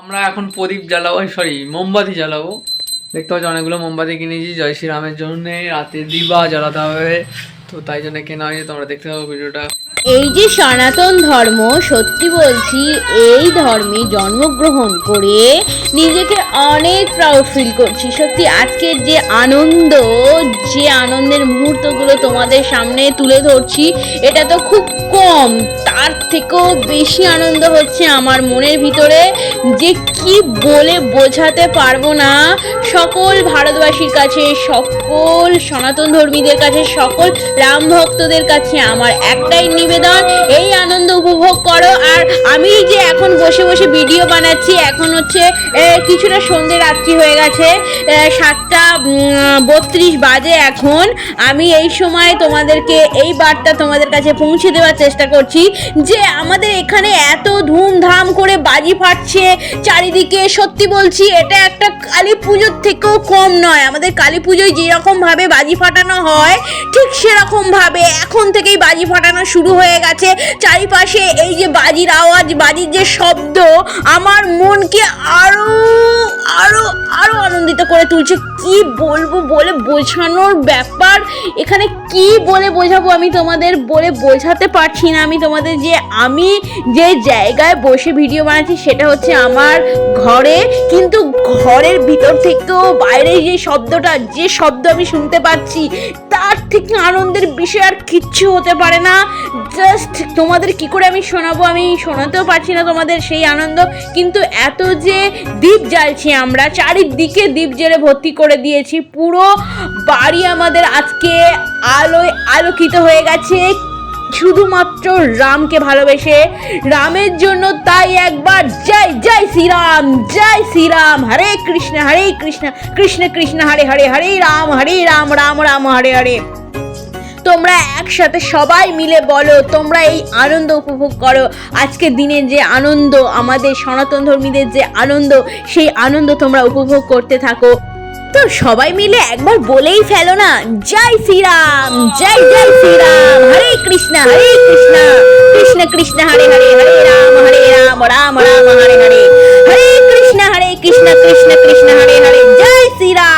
আমরা এখন প্রদীপ জ্বালাবো সরি মোমবাতি জ্বালাবো। দেখতে পাচ্ছি অনেকগুলো মোমবাতি কিনেছি, জয় শ্রীরামের জন্য, রাতে দিবা জ্বালাতে হবে। তো তাই জন্য কেনা হয়েছে তোমরা দেখতে পাবো ভিডিওটা। এই যে সনাতন ধর্ম, সত্যি বলছি, এই ধর্মে জন্মগ্রহণ করে নিজেকে অনেক প্রাউড ফিল করছি। সত্যি, আজকের যে আনন্দ, যে আনন্দের মুহূর্তগুলো তোমাদের সামনে তুলে ধরছি, এটা তো খুব কম। তার থেকেও বেশি আনন্দ হচ্ছে আমার মনের ভিতরে যে কি বলে বোঝাতে পারব না সকল ভারতবাসীর কাছে, সকল সনাতন ধর্মীদের কাছে, সকল রাম ভক্তদের কাছে আমার একটাই নিবেদন, এই আনন্দ উপভোগ করো। আর আমি যে এখন বসে বসে ভিডিও বানাচ্ছি, এখন হচ্ছে কিছুটা সন্ধে রাত্রি হয়ে গেছে সাতটা বত্রিশ বাজে এখন। আমি এই সময় তোমাদেরকে এই বার্তা তোমাদের কাছে পৌঁছে দেওয়ার চেষ্টা করছি যে আমাদের এখানে এত ধুমধাম করে বাজি ফাটছে, চারিদিকে সত্যি বলছি, এটা একটা কালী পুজোর থেকেও কম নয়। আমাদের কালী পুজোয় যেরকম ভাবে বাজি ফাটানো হয় ঠিক সেরকম ভাবে এখন থেকেই বাজি ফাটানো শুরু হয়ে গেছে। চারিপাশে এই যে বাজির আওয়াজ, বাজির যে শব্দ, আমার মনকে আরও আরও আরও আনন্দিত করে তুলছে। কি বলব বলে বোঝানোর ব্যাপার? এখানে কি বলে বোঝাবো আমি তোমাদের বলে বোঝাতে পারছি না। আমি তোমাদের যে, আমি যে জায়গায় বসে ভিডিও বানাচ্ছি সেটা হচ্ছে আমার ঘরে। কিন্তু ঘরের ভিতর থেকেও বাইরে যে শব্দটা, যে শব্দ আমি শুনতে পাচ্ছি থেকে আনন্দের বিষয় আর কিচ্ছু হতে পারে না। জাস্ট তোমাদের কি করে আমি শোনাবো? আমি শোনাতেও পারছি না তোমাদের সেই আনন্দ। কিন্তু এত যে দ্বীপ জ্বালছি আমরা, চারিদিকে দ্বীপ জেলে ভর্তি করে দিয়েছি। পুরো বাড়ি আমাদের আজকে আলোয় আলোকিত হয়ে গেছে। শুধুমাত্র রামকে ভালোবেসে। রামের জন্য তাই একবার জয় জয় শ্রীরাম জয় শ্রীরাম। হরে কৃষ্ণ হরে কৃষ্ণ কৃষ্ণ কৃষ্ণ, হরে হরে হরে রাম হরে রাম রাম রাম, হরে হরে। তোমরা একসাথে সবাই মিলে বলো, তোমরা এই আনন্দ উপভোগ করো। আজকের দিনের যে আনন্দ, আমাদের সনাতন ধর্মীদের যে আনন্দ, সেই আনন্দ তোমরা উপভোগ করতে থাকো। তো সবাই মিলে একবার বলেই ফেলো না, জয় শ্রীরাম, জয় জয় শ্রীরাম, হরে কৃষ্ণ হরে কৃষ্ণ কৃষ্ণ কৃষ্ণ, হরে হরে হরে রাম হরে রাম রাম রাম, হরে হরে হরে কৃষ্ণ হরে কৃষ্ণ কৃষ্ণ কৃষ্ণ, হরে হরে, জয় শ্রীরাম।